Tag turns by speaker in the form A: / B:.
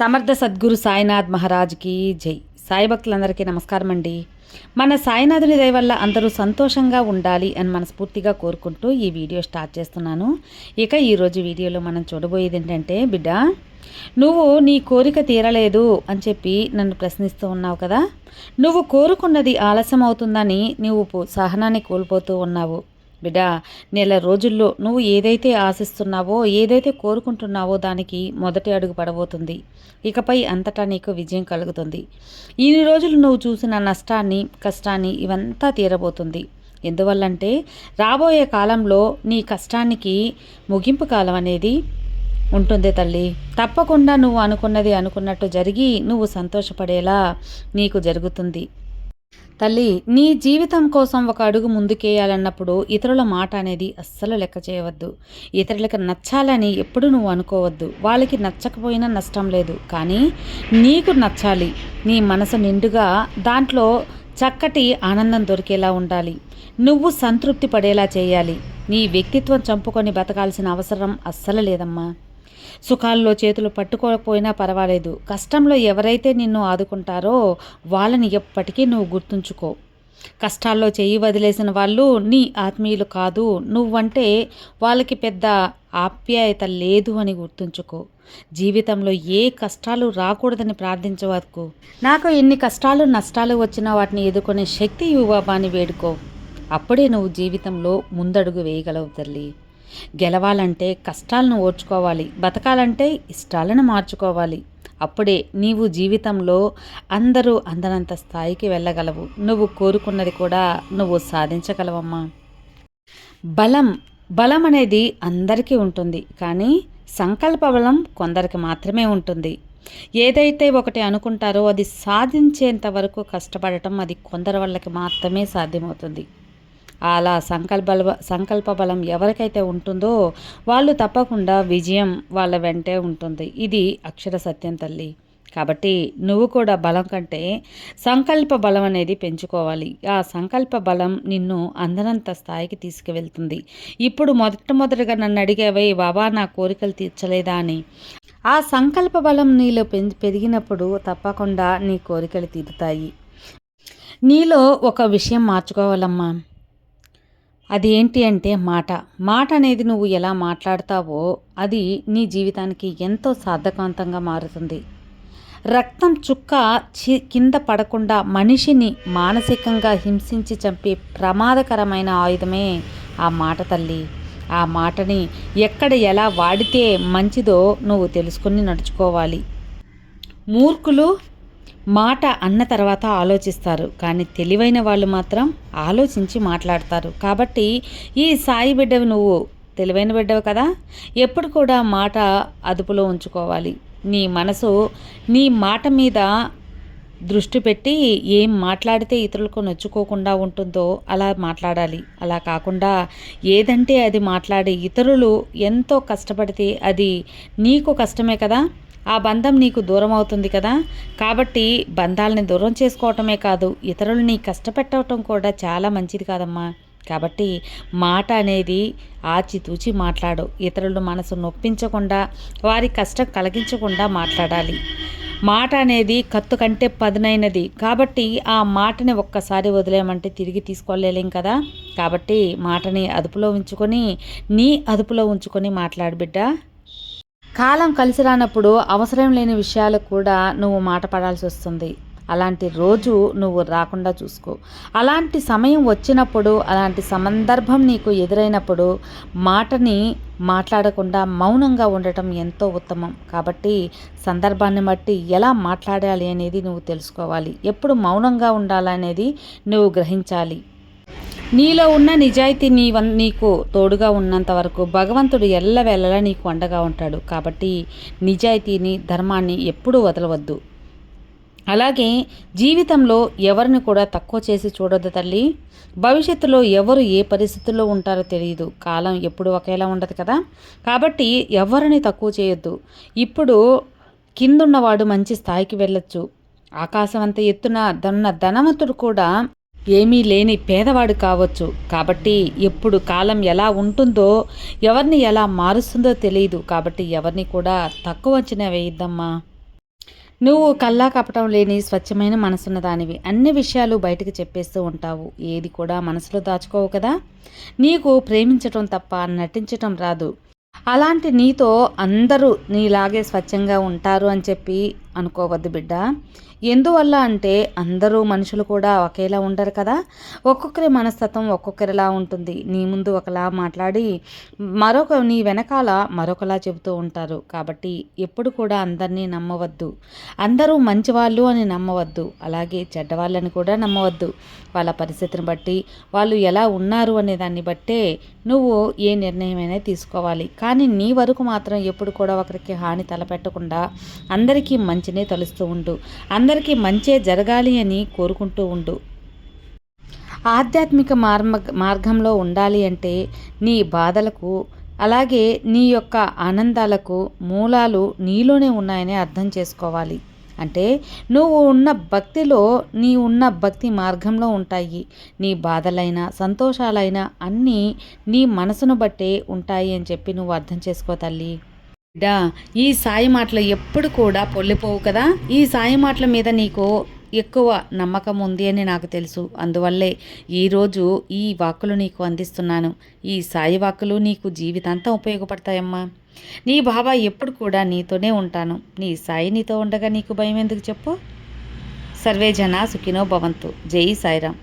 A: సమర్థ సద్గురు సాయినాథ్ మహారాజ్కి జై. సాయి భక్తులందరికీ నమస్కారం అండి మన సాయినాథుని దయ వల్ల అందరూ సంతోషంగా ఉండాలి అని మనస్ఫూర్తిగా కోరుకుంటూ ఈ వీడియో స్టార్ట్ చేస్తున్నాను. ఇక ఈరోజు వీడియోలో మనం చూడబోయేది ఏంటంటే బిడ్డ నువ్వు నీ కోరిక తీరలేదు అని చెప్పి నన్ను ప్రశ్నిస్తూ ఉన్నావు కదా. నువ్వు కోరుకున్నది ఆలస్యం అవుతుందని నువ్వు సహనాన్ని కోల్పోతూ ఉన్నావు. బిడా నెల రోజుల్లో నువ్వు ఏదైతే ఆశిస్తున్నావో ఏదైతే కోరుకుంటున్నావో దానికి మొదటి అడుగు పడబోతుంది. ఇకపై అంతటా నీకు విజయం కలుగుతుంది. ఇన్ని రోజులు నువ్వు చూసిన నష్టాన్ని కష్టాన్ని ఇవంతా తీరబోతుంది. ఎందువల్లంటే రాబోయే కాలంలో నీ కష్టానికి ముగింపు కాలం అనేది ఉంటుంది తల్లి. తప్పకుండా నువ్వు అనుకున్నది అనుకున్నట్టు జరిగి నువ్వు సంతోషపడేలా నీకు జరుగుతుంది. తల్లి నీ జీవితం కోసం ఒక అడుగు ముందుకేయాలన్నప్పుడు ఇతరుల మాట అనేది అస్సలు లెక్క చేయవద్దు. ఇతరులకు నచ్చాలని ఎప్పుడు నువ్వు అనుకోవద్దు. వాళ్ళకి నచ్చకపోయినా నష్టం లేదు. కానీ నీకు నచ్చాలి. నీ మనసు నిండుగా దాంట్లో చక్కటి ఆనందం దొరికేలా ఉండాలి. నువ్వు సంతృప్తి పడేలా చేయాలి. నీ వ్యక్తిత్వం చంపుకొని బతకాల్సిన అవసరం అస్సలు లేదమ్మా. సుఖాల్లో చేతులు పట్టుకోకపోయినా పర్వాలేదు. కష్టంలో ఎవరైతే నిన్ను ఆదుకుంటారో వాళ్ళని ఎప్పటికీ నువ్వు గుర్తుంచుకో. కష్టాల్లో చెయ్యి వదిలేసిన వాళ్ళు నీ ఆత్మీయులు కాదు. నువ్వంటే వాళ్ళకి పెద్ద ఆప్యాయత లేదు అని గుర్తుంచుకో. జీవితంలో ఏ కష్టాలు రాకూడదని ప్రార్థించవద్దు. నాకు ఎన్ని కష్టాలు నష్టాలు వచ్చినా వాటిని ఎదుర్కొనే శక్తి యువబాని వేడుకో. అప్పుడే నువ్వు జీవితంలో ముందడుగు వేయగలవు తల్లి. గెలవాలంటే కష్టాలను ఓర్చుకోవాలి బతకాలంటే ఇష్టాలను మార్చుకోవాలి. అప్పుడే నీవు జీవితంలో అందరూ అందనంత స్థాయికి వెళ్ళగలవు. నువ్వు కోరుకున్నది కూడా నువ్వు సాధించగలవమ్మా. బలం బలం అనేది అందరికీ ఉంటుంది కానీ సంకల్ప బలం కొందరికి మాత్రమే ఉంటుంది. ఏదైతే ఒకటి అనుకుంటారో అది సాధించేంత వరకు కష్టపడటం అది కొందరి వాళ్ళకి మాత్రమే సాధ్యమవుతుంది. అలా సంకల్ప సంకల్ప బలం ఎవరికైతే ఉంటుందో వాళ్ళు తప్పకుండా విజయం వాళ్ళ వెంటే ఉంటుంది. ఇది అక్షర సత్యం తల్లి. కాబట్టి నువ్వు కూడా బలం కంటే సంకల్ప బలం అనేది పెంచుకోవాలి. ఆ సంకల్ప బలం నిన్ను అందనంత స్థాయికి తీసుకువెళ్తుంది. ఇప్పుడు మొట్టమొదటిగా నన్ను అడిగేవే బాబా నా కోరికలు తీర్చలేదా అని. ఆ సంకల్ప బలం నీలో పెరిగినప్పుడు తప్పకుండా నీ కోరికలు తీరుతాయి. నీలో ఒక విషయం మార్చుకోవాలమ్మా. అది ఏంటి అంటే మాట. మాట అనేది నువ్వు ఎలా మాట్లాడతావో అది నీ జీవితానికి ఎంతో సార్థకవంతంగా మారుతుంది. రక్తం చుక్క చి కింద పడకుండా మనిషిని మానసికంగా హింసించి చంపే ప్రమాదకరమైన ఆయుధమే ఆ మాట తల్లి. ఆ మాటని ఎక్కడ ఎలా వాడితే మంచిదో నువ్వు తెలుసుకుని నడుచుకోవాలి. మూర్ఖులు మాట అన్న తర్వాత ఆలోచిస్తారు. కానీ తెలివైన వాళ్ళు మాత్రం ఆలోచించి మాట్లాడతారు. కాబట్టి ఈ సాయి బిడ్డవి నువ్వు తెలివైన బిడ్డవు కదా? ఎప్పుడు కూడా మాట అదుపులో ఉంచుకోవాలి. నీ మనసు నీ మాట మీద దృష్టి పెట్టి ఏం మాట్లాడితే ఇతరులకు నొచ్చుకోకుండా ఉంటుందో అలా మాట్లాడాలి. అలా కాకుండా ఏదంటే అది మాట్లాడి ఇతరులు ఎంతో కష్టపడితే అది నీకు కష్టమే కదా? ఆ బంధం నీకు దూరం అవుతుంది కదా? కాబట్టి బంధాలని దూరం చేసుకోవటమే కాదు ఇతరులని కష్టపెట్టడం కూడా చాలా మంచిది కాదమ్మా. కాబట్టి మాట అనేది ఆచితూచి మాట్లాడు. ఇతరుల మనసు నొప్పించకుండా వారి కష్టం కలిగించకుండా మాట్లాడాలి. మాట అనేది కత్తు కంటే పదునైనది. కాబట్టి ఆ మాటని ఒక్కసారి వదిలేయమంటే తిరిగి తీసుకోలేం కదా? కాబట్టి మాటని అదుపులో ఉంచుకొని నీ అదుపులో ఉంచుకొని మాట్లాడు బిడ్డ. కాలం కలిసి రానప్పుడు అవసరం లేని విషయాలు కూడా నువ్వు మాట పడాల్సి వస్తుంది. అలాంటి రోజు నువ్వు రాకుండా చూసుకో. అలాంటి సమయం వచ్చినప్పుడు అలాంటి సందర్భం నీకు ఎదురైనప్పుడు మాటని మాట్లాడకుండా మౌనంగా ఉండటం ఎంతో ఉత్తమం. కాబట్టి సందర్భాన్ని బట్టి ఎలా మాట్లాడాలి అనేది నువ్వు తెలుసుకోవాలి. ఎప్పుడు మౌనంగా ఉండాలనేది నువ్వు గ్రహించాలి. నీలో ఉన్న నిజాయితీ నీ నీకు తోడుగా ఉన్నంత వరకు భగవంతుడు ఎల్లవేళలా నీకు అండగా ఉంటాడు. కాబట్టి నిజాయితీని ధర్మాన్ని ఎప్పుడూ వదలవద్దు. అలాగే జీవితంలో ఎవరిని కూడా తక్కువ చేసి చూడొద్దు తల్లి. భవిష్యత్తులో ఎవరు ఏ పరిస్థితుల్లో ఉంటారో తెలియదు కాలం ఎప్పుడు ఒకేలా ఉండదు కదా. కాబట్టి ఎవరిని తక్కువ చేయొద్దు. ఇప్పుడు కిందున్నవాడు మంచి స్థాయికి వెళ్ళొచ్చు. ఆకాశం అంత ఎత్తున ధన ధనవంతుడు కూడా ఏమీ లేని పేదవాడు కావచ్చు. కాబట్టి ఎప్పుడు కాలం ఎలా ఉంటుందో ఎవరిని ఎలా మారుస్తుందో తెలియదు కాబట్టి ఎవరిని కూడా తక్కువ అంచనా వేయిద్దమ్మా. నువ్వు కల్లా కపటం లేని స్వచ్ఛమైన మనసున్న దానివి. అన్ని విషయాలు బయటకు చెప్పేస్తూ ఉంటావు. ఏది కూడా మనసులో దాచుకోవు కదా. నీకు ప్రేమించటం తప్ప నటించటం రాదు. అలాంటి నీతో అందరూ నీలాగే స్వచ్ఛంగా ఉంటారు అని చెప్పి అనుకోవద్దు బిడ్డ. ఎందువల్ల అంటే అందరూ మనుషులు కూడా ఒకేలా ఉండరు కదా. ఒక్కొక్కరి మనస్తత్వం ఒక్కొక్కరిలా ఉంటుంది. నీ ముందు ఒకలా మాట్లాడి మరొక నీ వెనకాల మరొకలా చెబుతూ ఉంటారు. కాబట్టి ఎప్పుడు కూడా అందరినీ నమ్మవద్దు. అందరూ మంచివాళ్ళు అని నమ్మవద్దు. అలాగే చెడ్డవాళ్ళని కూడా నమ్మవద్దు. వాళ్ళ పరిస్థితిని బట్టి వాళ్ళు ఎలా ఉన్నారు అనే దాన్ని బట్టే నువ్వు ఏ నిర్ణయమైనా తీసుకోవాలి. కానీ నీ వరకు మాత్రం ఎప్పుడు కూడా ఒకరికి హాని తలపెట్టకుండా అందరికీ మంచి మంచినే తలుస్తూ ఉండు. అందరికీ మంచే జరగాలి అని కోరుకుంటూ ఉండు. ఆధ్యాత్మిక మార్మ మార్గంలో ఉండాలి అంటే నీ బాధలకు అలాగే నీ యొక్క ఆనందాలకు మూలాలు నీలోనే ఉన్నాయని అర్థం చేసుకోవాలి. అంటే నువ్వు ఉన్న భక్తిలో నీ ఉన్న భక్తి మార్గంలో ఉంటాయి. నీ బాధలైనా సంతోషాలైనా అన్నీ నీ మనసును బట్టే ఉంటాయి అని చెప్పి నువ్వు అర్థం చేసుకో తల్లి. డా ఈ సాయి మాటలు ఎప్పుడు కూడా పొల్లిపోవు కదా? ఈ సాయి మాటల మీద నీకు ఎక్కువ నమ్మకం ఉంది అని నాకు తెలుసు. అందువల్లే ఈరోజు ఈ వాక్కులు నీకు అందిస్తున్నాను. ఈ సాయి వాక్కులు నీకు జీవితాంతం ఉపయోగపడతాయమ్మా. నీ బాబా ఎప్పుడు కూడా నీతోనే ఉంటాను. నీ సాయి నీతో ఉండగా నీకు భయం ఎందుకు చెప్పు? సర్వే జన సుఖినో భవంతు. జై సాయిరామ్.